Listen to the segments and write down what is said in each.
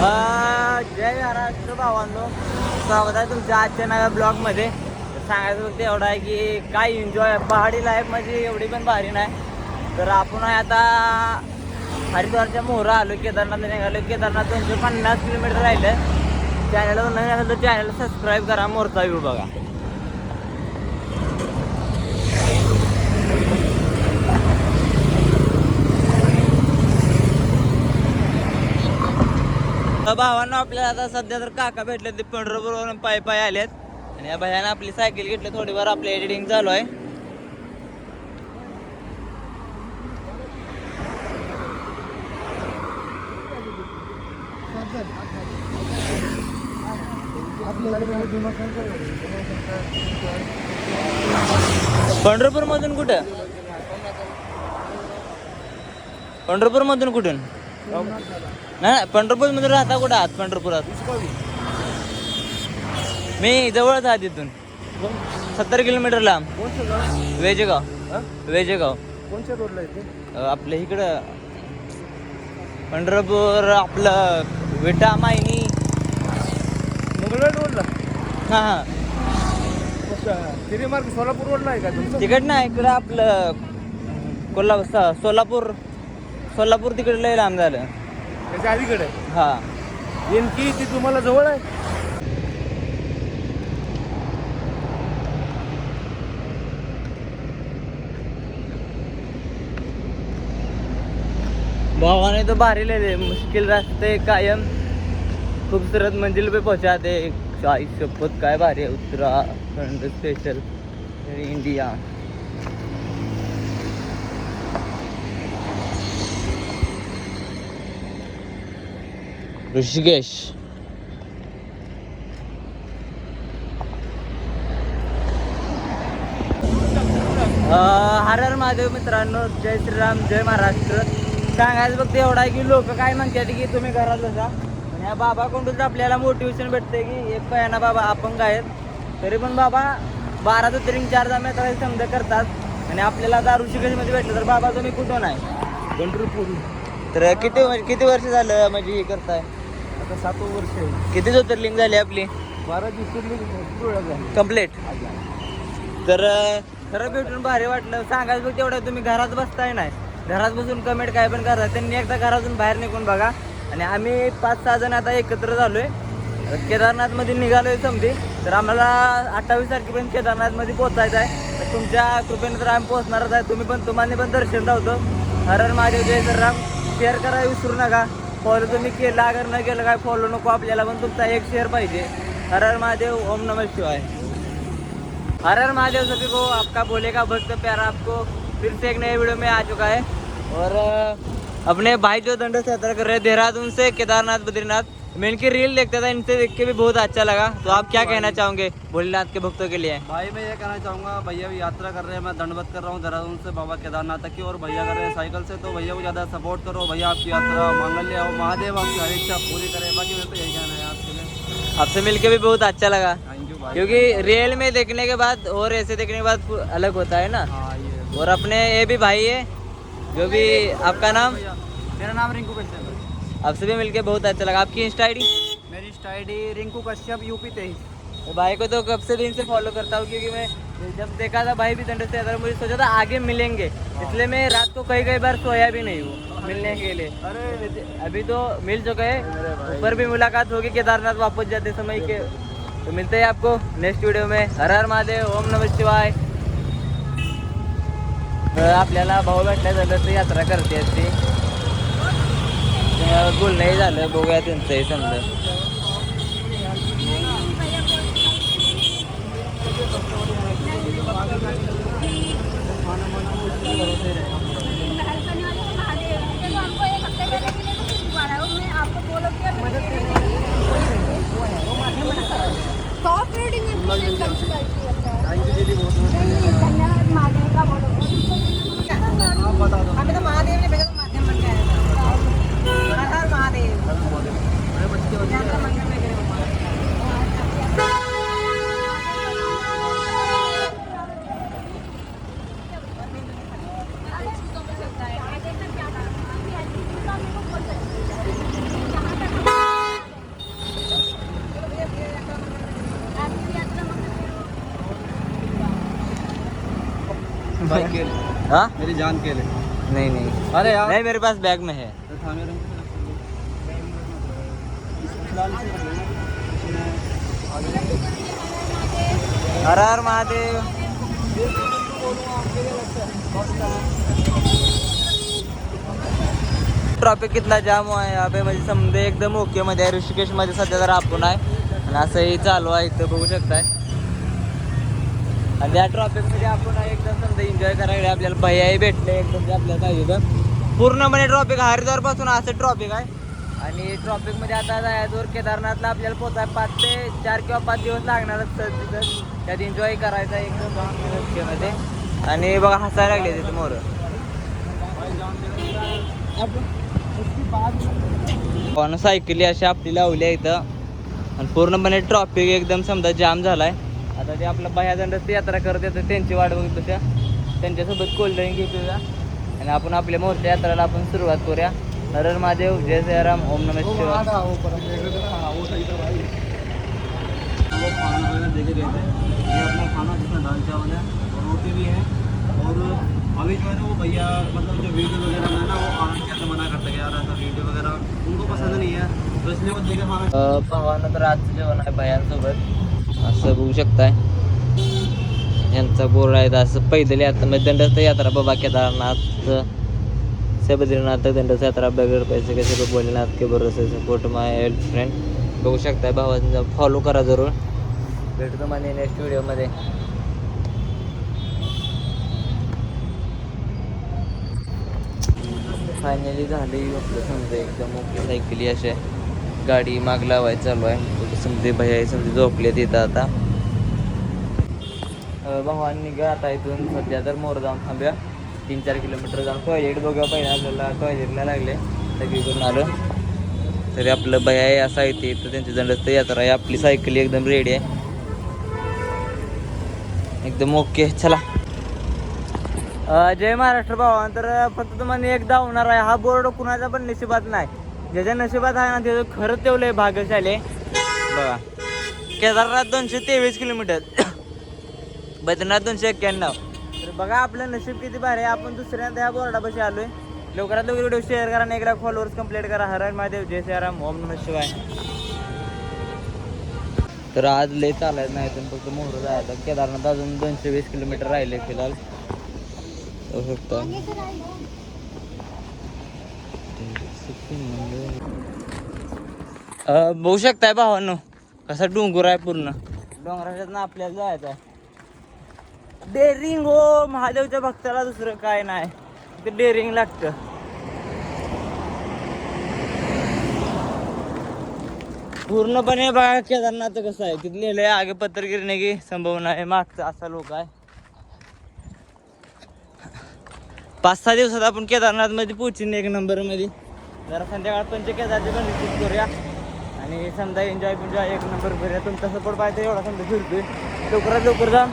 जय महाराष्ट्र भावांनो. स्वागत आहे तुमच्या आजच्या नव्या ब्लॉगमध्ये. सांगायचं फक्त एवढं आहे की काय एन्जॉय पहाडी लाईफ म्हणजे एवढी पण भारी नाही. तर आपण आता हरिद्वारच्या मोहरा आलो केदारनाथ निघालो. केदारनाथ दोनशे पन्नास किलोमीटर राहिलं चॅनलवर नवीन असेल तर चॅनल सबस्क्राईब करा. मोरचा व्ह्यू बघा. भावांना आपल्याला आता सध्या तर काका भेटले ते पंढरपूरवरून पाय पाय आलेत. आणि या भयानं आपली सायकल घेतली थोडीफार आपली एडिटिंग चालू आहे. पंढरपूर मधून कुठं? पंढरपूर मधून कुठून? नाही पंढरपूरमध्ये राहता कुठं? आहात पंढरपुरात. मी जवळच आहे तिथून. सत्तर किलोमीटर लांब. वेजेगाव. वेजेगाव. कोणत्या रोडला येते अं, आपल्या इकडं पंढरपूर आपलं विटा मायनी. मंगळवेढ रोडला? हां हां. तिरेमार्ग सोलापूर रोडला आहे का तिकड ना इकडं आपलं कोल्हापूर सोलापूर सोलापूर तिकडे लय लांब झालं. त्याच्या अलीकडे. हां. नेमकी ती तुम्हाला जवळ आहे? भावाने तो भारी ले दे मुश्किल रास्ते कायम. खूबसूरत मंजिल पे पहुंचाते शाही शपथ काय भारी उत्तराखंड स्पेशल इंडिया ऋषिकेश हर हर महादेव मित्रांनो जय श्रीराम जय महाराष्ट्र. सांगायचं फक्त एवढा आहे की लोक काय म्हणतात की तुम्ही घरात बसा. आणि या बाबाकडूनच आपल्याला मोटिवेशन भेटते की एक पहिना बाबा अपंग आहेत. तरी पण बाबा बारा ज्योतिर्लिंग चार जाम्या करायला समजा करतात. आणि आपल्याला दारू मध्ये भेटलं तर बाबा तुम्ही कुठून आहे पंढरपूर तर किती किती वर्ष झालं म्हणजे हे करताय? आता सातवं वर्ष आहे. किती ज्योतिर्लिंग झाली आपली? बारा ज्योतिर्लिंग कंप्लीट तर खरं भेटून भारी वाटलं. सांगायचं फक्त तेवढं तुम्ही घरात बसताय नाही. घरात बसून कमेंट काय पण करा. त्यांनी एकदा घरातून बाहेर निघून बघा. आणि आम्ही पाच सहा जण आता एकत्र झालोय. केदारनाथमध्ये निघालोय समधी. तर आम्हाला अठ्ठावीस तारखेपर्यंत केदारनाथमध्ये पोहोचायचं आहे. तर तुमच्या कृपेने तर आम्ही पोहोचणारच आहे. तुम्ही पण तुम्हाला पण दर्शन राहतो हर हर महादेव जय श्रीराम शेअर करा विसरू नका. फॉलो तुम्ही केला अगर न केलं काय फॉलो नको आपल्याला पण तुमचा एक शेअर पाहिजे. हर हर महादेव ओम नमः शिवाय. हर हर महादेव सभी को आपका बोले का भक्त प्यारा आपको फिर से एक नए वीडियो में आ चुका है। और अपने भाई जो दंड से यात्रा कर रहे हैं देहरादून से केदारनाथ बद्रीनाथ मैं इनकी रील देखता था इनसे देख के भी बहुत अच्छा लगा। तो आप क्या कहना चाहोगे भोलेनाथ के भक्तों के लिए? भाई मैं ये कहना चाहूँगा भैया भी यात्रा कर रहे हैं मैं दंडवत कर रहा हूँ देहरादून से बाबा केदारनाथ तक की और भैया कर रहे हैं साइकिल से तो भैया को ज़्यादा सपोर्ट करो भैया आपकी यात्रा मांगल्य हो महादेव आपकी हर इच्छा पूरी करे। बाकी मेरे तो यही कहना है आपके लिए। आपसे मिलके भी बहुत अच्छा लगा। क्योंकि रियल में देखने के बाद और ऐसे देखने के बाद अलग होता है ना। हाँ और अपने ये भी भाई है जो भी आपका नाम? मेरा नाम रिंकू है? आपसे भी मिलके बहुत अच्छा लगा। आपकी insta I Mary insta I D Rinku Kashyap UP तेईस तो भाई को तो कब से दिन से फॉलो करता हूँ क्योंकि मैं जब देखा था भाई भी दंड से था, मुझे सोचा था आगे मिलेंगे। इसलिए मैं रात को कई कई बार सोया भी नहीं हूँ मिलने के लिए। अरे अभी तो मिल चुके हैं। ऊपर भी मुलाकात होगी केदारनाथ वापस जाते समय के। तो मिलते हैं आपको नेक्स्ट वीडियो में। हर हर महादेव ओम नमः शिवाय। तर आपल्याला भाऊ भेटल्या तर यात्रा करते ती। बोलणंही झालं बघूया त्यांचंही समजा. भाई हाँ? मेरी जान के लिए नहीं नहीं। अरे यार। नहीं मेरे पास बैग में है। तो हर हर महादेव। ट्रॉफिक कितना जाम हुआ है यहाँ पे। म्हणजे समजे एकदम ओके मध्ये आहे ऋषिकेश मध्ये सध्या जर आपण आहे आणि असंही चालू आहे इथं बघू शकताय आणि त्या ट्रॉफिकमध्ये आपण एकदम समजा एन्जॉय करायला आपल्याला भैयाही भेटले एकदम जे आपल्याला पाहिजे तर पूर्णपणे ट्रॉफिक हरिद्वारपासून असं ट्रॉफिक आहे आणि ट्रॉफिकमध्ये आता जायचं केदारनाथला आपल्याला पोचाय पाच ते चार किंवा पाच दिवस लागणारच सर तिथं. त्यात एन्जॉय करायचा एकदम मध्ये आणि बघा हसायला लागले तिथे मोर. पण सायकली अशी आपली लावली आहे इथं. आणि पूर्णपणे ट्रॉफिक एकदम समजा जाम झालाय. आता ते आपलं बाह्यादंड यात्रा करत येतं त्यांची वाट बघत होत्या त्यांच्यासोबत कोल्ड ड्रिंक घेऊया आणि आपण आपल्या मोठ्या यात्राला आपण सुरुवात करूया. हरण महादेव जय जयराम ओम नमः शिवाय. वो खाना वगैरह देखे गए थे ये अपना खाना जिसमें दाल चावल है और रोटी भी है और अभी जो है ना वो भैया मतलब जो वीडियो वगैरह में ना वो आनंद कैसे मना करते यार ऐसा वीडियो वगैरह उनको पसंद नहीं है तो इसलिए वो देखे खाना। तर आजचं जेवण आहे भयांसोबत असं बघू शकताय. यांचा बोर्ड आहे असं पैदल यात्रा म्हणजे दंडस्थ यात्रा बाबा केदारनाथ से बद्रीनाथ दंडस्थ यात्रा बगैर पैसे कसे बोलनाथ के भरोसे सपोर्ट माय हेल्प फ्रेंड बघू शकताय भावांचा. फॉलो करा जरूर. भेटतो माने नेक्स्ट व्हिडिओमध्ये फायनली झाली आपलं समजा एकदम ओके सायकली अशा गाडी माग लावायला चालू आहे. समजे भैया समजे झोपले तिथं आता. भावांनी निघा आता इथून सध्या तर मोर जाऊन थांबूया. तीन चार किलोमीटर जाऊन टॉयलेट बघूया. पहिला आपल्याला टॉयलेटला लागले. सगळी करून आलं. तरी आपलं भैया आहे असं आहे ते तर त्यांची दंडस्थ यात्रा आहे. आपली सायकली एकदम रेडी आहे. एकदम ओके चला. जय महाराष्ट्र भावा तर फक्त तुम्हाला एकदा होणार आहे. हा बोर्ड कुणाचा पण नशिबात नाही. ज्याच्या नशिबात आहे ना त्याचं खरंच तेवढं आहे. भाग्यशाली बघा. केदारनाथ दोनशे तेवीस किलोमीटर. बद्रीनाथ दोनशे एक्क्याण्णव. तर बघा आपलं नशीब किती भारी आहे. आपण दुसऱ्यांदा ह्या बोर्डापाशी आलोय. लवकरात लवकर व्हिडिओ शेअर करा आणि एकदा फॉलोअर्स कंप्लीट करा. हरण महादेव. जय सियाराम. ओम नम शिवाय. तर आज लय चालायचं नाही तर फक्त मोहर जायचं. केदारनाथ अजून दोनशे वीस किलोमीटर राहिले फिलहाल. बघू शकता अं, बघू शकताय भावांनो कसा डोंगर आहे पूर्ण. डोंगराच्यात ना आपल्याला जायचं आहे. डेअरिंग हो महादेवच्या भक्ताला दुसरं काय नाही. ते डेअरिंग लागतं. पूर्णपणे बघा केदारनाथ कसं आहे. तिथले लिहिलंय आगे पत्र गिरणे की संभावना आहे. मागचं असा लोक आहे. पाच सहा दिवसात आपण केदारनाथमध्ये पोहोचीन एक नंबरमध्ये जरा संध्याकाळ पंच केदारचे पण करूया. आणि समजा एन्जॉय बिन्जॉय एक नंबर करूया तुमचा सपोर्ट पाहिजे एवढा समजा फिरतोय. लवकरात लवकर जा.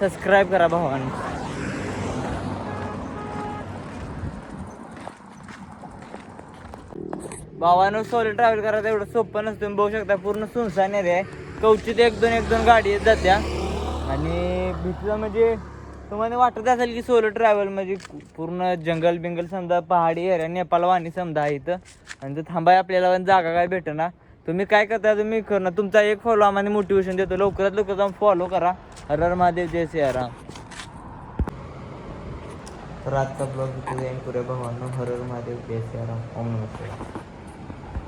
सबस्क्राईब करा भावान. भावानं सोलो ट्रॅव्हल करायचं एवढं सोपं नसतं. तुम्ही बघू शकता पूर्ण सुनसान एरिया आहे. कवचित एक दोन एक दोन गाडी येत जात्या. आणि भीतीला म्हणजे तुम्हाला वाटत असेल की सोलो ट्रॅव्हल म्हणजे पूर्ण जंगल बिंगल समजा पहाडी एरिया नेपाळ वाणी समजा आहे इथं. आणि तर थांबाय आपल्याला पण जागा काय भेटणार तुम्ही काय करता तुम्ही करणार तुमचा एक फॉलो आम्हाला मोटिवेशन देतो. लवकरात लवकर जाऊन फॉलो करा. हर हर महादेव जय सियाराम तर आजचा ब्लॉग इथे जाईन पुऱ्या भावांनो हर हर महादेव जय सियाराम ओम नमस्कार